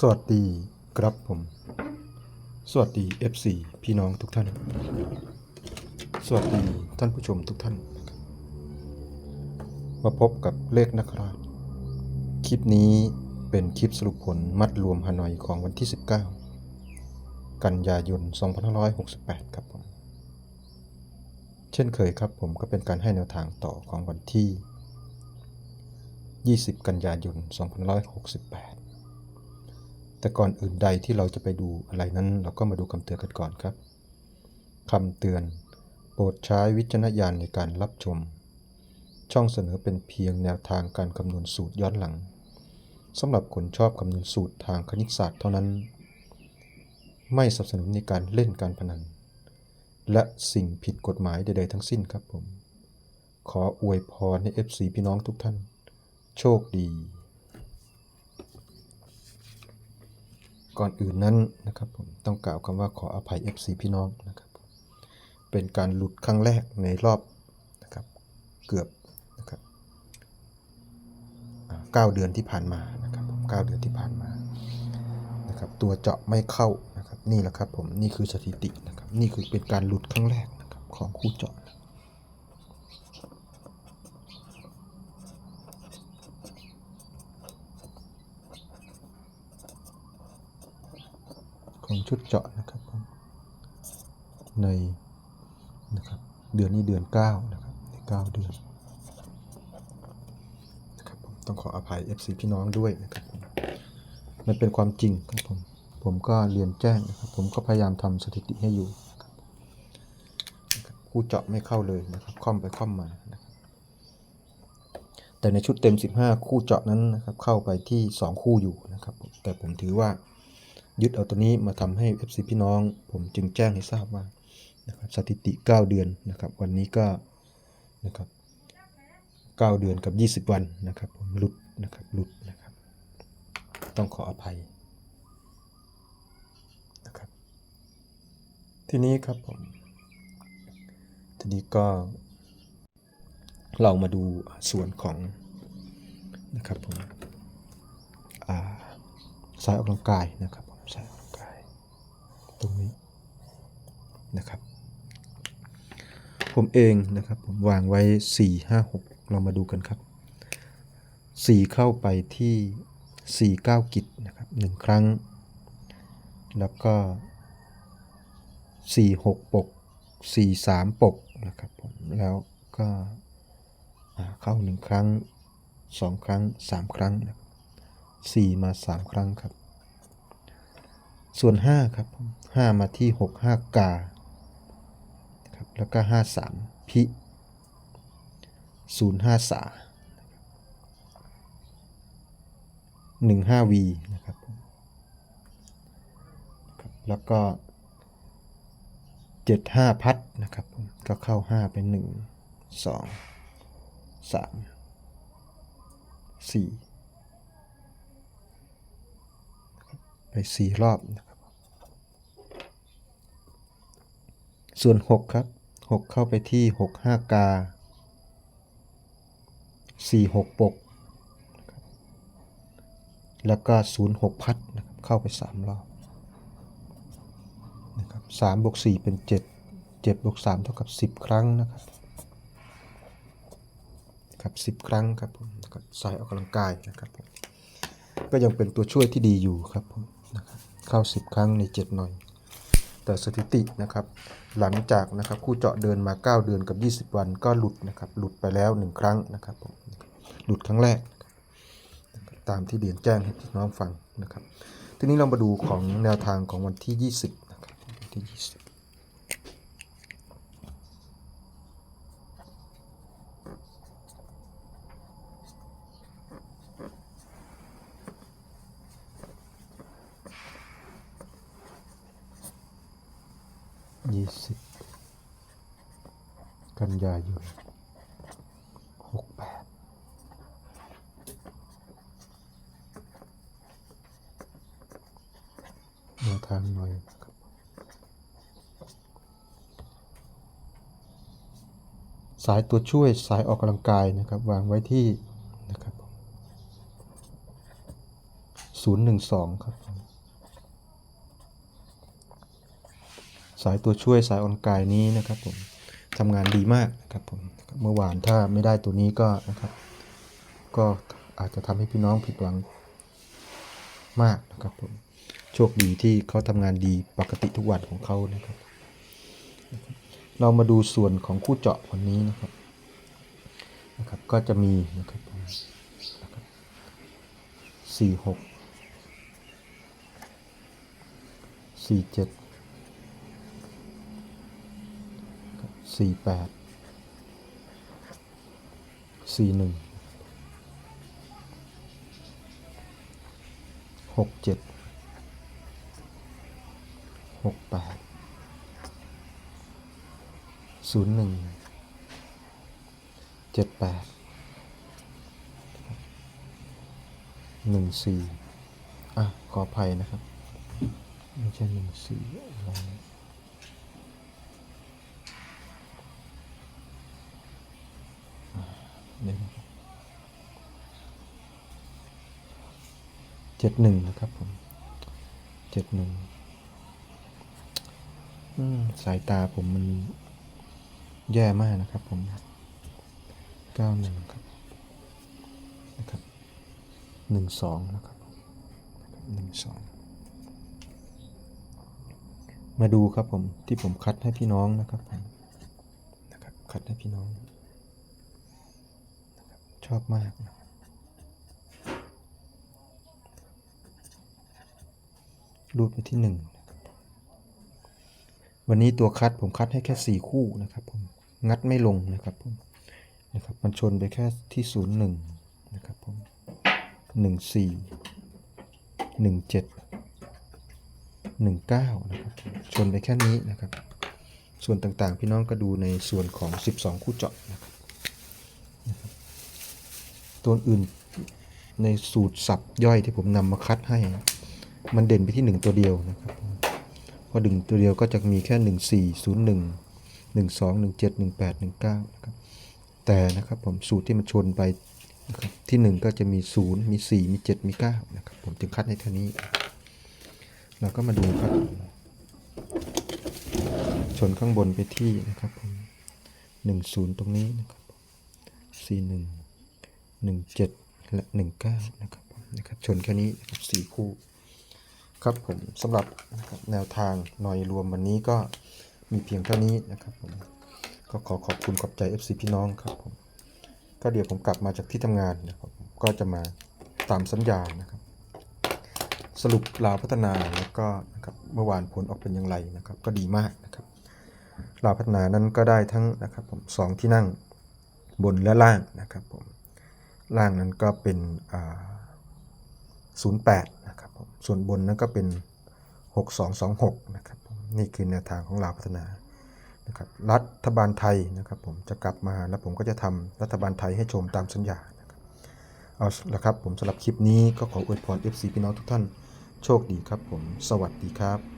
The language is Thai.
สวัสดีครับผม สวัสดี FC พี่น้องทุกท่าน สวัสดีท่านผู้ชมทุกท่าน มาพบกับเลขนะครับ คลิปนี้เป็นคลิปสรุปผลมัดรวมฮานอยของวันที่ 19 กันยายน 2568 ครับผม เช่นเคยครับผมก็เป็นการให้แนวทางต่อของวันที่ 20 กันยายน 2568 แต่ก่อนอื่นใดที่เราจะไปดูอะไรนั้น เราก็มาดูคำเตือนกันก่อนครับคำเตือน โปรดใช้วิจารณญาณในการรับชม ช่องเสนอเป็นเพียงแนวทางการคำนวณสูตรย้อนหลังสำหรับคนชอบคำนวณสูตรทางคณิตศาสตร์เท่านั้น ไม่สนับสนุนในการเล่นการพนัน และสิ่งผิดกฎหมายใดๆทั้งสิ้นครับผม ขออวยพรให้ FC พี่น้องทุกท่าน โชคดี ก่อนอื่นนั้นนะครับผมต้องกล่าวคำว่าขออภัย FC พี่น้องนะครับเป็นการหลุดครั้งแรกในรอบนะครับเกือบนะครับเก้าเดือนที่ผ่านมานะครับผมเก้าเดือนที่ผ่านมานะครับตัวเจาะไม่เข้านะครับนี่แหละครับผมนี่คือสถิตินะครับนี่คือเป็นการหลุดครั้งแรกนะครับของคู่เจาะ ของชุดเจาะนะครับ ในนะครับเดือนนี้เดือนเก้านะครับในเก้าเดือนนะครับผมต้องขออภัย FC พี่น้องด้วยนะครับมันเป็นความจริงครับผมผมก็เรียนแจ้งนะครับ ผมก็พยายามทำสถิติให้อยู่คนะรูเจาะไม่เข้าเลยนะครับค่อมไปค่อมมานะครับแต่ในชุดเต็ม 15 คู่เจาะนั้นนะครับเข้าไปที่ 2 คู่อยู่นะครับ แต่ผมถือว่า ยึดเอาตัวนี้มาทำให้ FC พี่น้อง ผมจึงแจ้งให้ทราบว่านะครับสถิติ 9 เดือนนะครับ วันนี้ก็นะครับ9เดือนกับ 20 วันนะครับผมหลุดนะครับหลุดนะครับ ต้องขออภัยนะครับ ทีนี้ครับผมทีนี้ก็เรามาดูส่วนของนะครับผมสายออกกำลังกายนะครับ ตรงนี้นะครับ ผมเองนะครับผมวางไว้ 4 5 6 เรามาดูกันครับ 4 เข้าไปที่ 4 9 กิจนะครับ1ครั้ง แล้วก็ 4 6 ปก 4 3 ปกนะครับผมแล้วก็เข้า 1 ครั้ง 2 ครั้ง 3 ครั้งนะครับสี่มาสามครั้งครับ ส่วนห้าครับห้ามาที่หกห้ากาครับแล้วก็ห้าสามพิศูนย์ห้าสาหนึ่งห้าวีนะครับแล้วก็เจ็ดห้าพัดนะครับ ก็เข้าห้าไปหนึ่งสอง สามสี่ไปสี่รอบนะครับ ส่วนหกครับหกเข้าไปที่หกห้ากาสี่หกปก แล้วก็ศูนย์หกพัดนะครับเข้าไปสามรอบนะครับสามบวกสี่เป็นเจ็ดเจ็ดบวกสามเท่ากับสิบครั้งนะครับครับสิบครั้งครับผมนะครับสายออกกำลังกายนะครับผมก็ยังเป็นตัวช่วยที่ดีอยู่ครับผมนะครับ เข้า 10 ครั้งใน 7 หน่อย แต่สถิตินะครับ หลังจากนะครับคู่เจาะเดินมา 9 เดือนกับ 20 วันก็หลุดนะครับ หลุดไปแล้ว 1 ครั้งนะครับผมหลุดครั้งแรก ตามที่เรียนแจ้งให้พี่น้องฟังนะครับ ทีนี้เรามาดูของแนวทางของวันที่ 20นะครับวันที่ 20 ยี่สิบกันยายนหกแปดแนวทางหน่อยครับสายตัวช่วยสายออกกำลังกายนะครับ วางไว้ที่นะครับผมศูนย์หนึ่งสองครับผม สายตัวช่วยสายออนไกายนี้นะครับผมทำงานดีมากนะครับผมเมื่อวานถ้าไม่ได้ตัวนี้ก็นะครับ ก็อาจจะทำให้พี่น้องผิดหวังมากนะครับผมโชคดีที่เขาทำงานดีปกติทุกวันของเขานะครับ เรามาดูส่วนของคู่เจาะวันนี้นะครับนะครับ ก็จะมีนะครับผมนะครับสี่หกสี่เจ็ด สี่แปดสี่หนึ่งหกเจ็ดหกแปดศูนย์หนึ่งเจ็ดแปดหนึ่งสี่อะ ขออภัยนะครับ ไม่ใช่หนึ่งสี่อะไรอะ เจ็ดหนึ่งนะครับผมเจ็ดหนึ่งสายตาผมมันแย่มากนะครับผมเก้าหนึ่งครับนะครับหนึ่งสองนะครับหนึ่งสองมาดูครับผมที่ผมคัดให้พี่น้องนะครับผมนะครับคัดให้พี่น้อง ชอบมากรูปไปที่หนึ่งวันนี้ตัวคัดผมคัดให้แค่สี่คู่นะครับผมงัดไม่ลงนะครับผมนะครับมันชนไปแค่ที่ศูนย์หนึ่งนะครับผมหนึ่งสี่หนึ่งเจ็ดหนึ่งเก้านะครับชนไปแค่นี้นะครับ ส่วนต่างๆพี่น้องก็ดูในส่วนของ12คู่เจาะนะครับนะครับ ตัวอื่นในสูตรสับย่อยที่ผมนำมาคัดให้ มันเด่นไปที่หนึ่งตัวเดียวนะครับพอดึงตัวเดียวก็จะมีแค่ 1 4 0 1 1 2 1 7 1 8 1 9นะครับแต่นะครับผมสูตรที่มันชนไปนะครับที่ 1 ก็จะมี 0 มี 4 มี 7 มี9นะครับผมจึงคัดให้เท่านี้เราก็มาดูครับ ชนข้างบนไปที่นะครับผม1 0 ตรงนี้นะครับ4 17 และ 1 9 นะครับนะครับชนแค่นี้นะครับ4คู่ ครับผมสำหรับนะครับแนวทางหน่อยรวมวันนี้ก็มีเพียงเท่านี้นะครับผมก็ขอขอบคุณขอบใจ FC พี่น้องครับผมก็เดี๋ยวผมกลับมาจากที่ทำงานนะครับผมก็จะมาตามสัญญานะครับ สรุปลาวพัฒนาแล้วก็นะครับเมื่อวานผลออกเป็นอย่างไรนะครับ ก็ดีมากนะครับลาวพัฒนานั้นก็ได้ทั้งนะครับผมสองที่นั่งบนและล่างนะครับผม ล่างนั้นก็เป็น08นะครับผมส่วนบนนั้นก็เป็น 6226นะครับผมนี่คือแนวทางของลาวพัฒนานะครับรัฐบาลไทยนะครับผมจะกลับมาแล้วผมก็จะทำรัฐบาลไทยให้ชมตามสัญญานะครับเอาละครับผมสำหรับคลิปนี้ก็ขออวยพร FC พี่น้องทุกท่านโชคดีครับผม สวัสดีครับ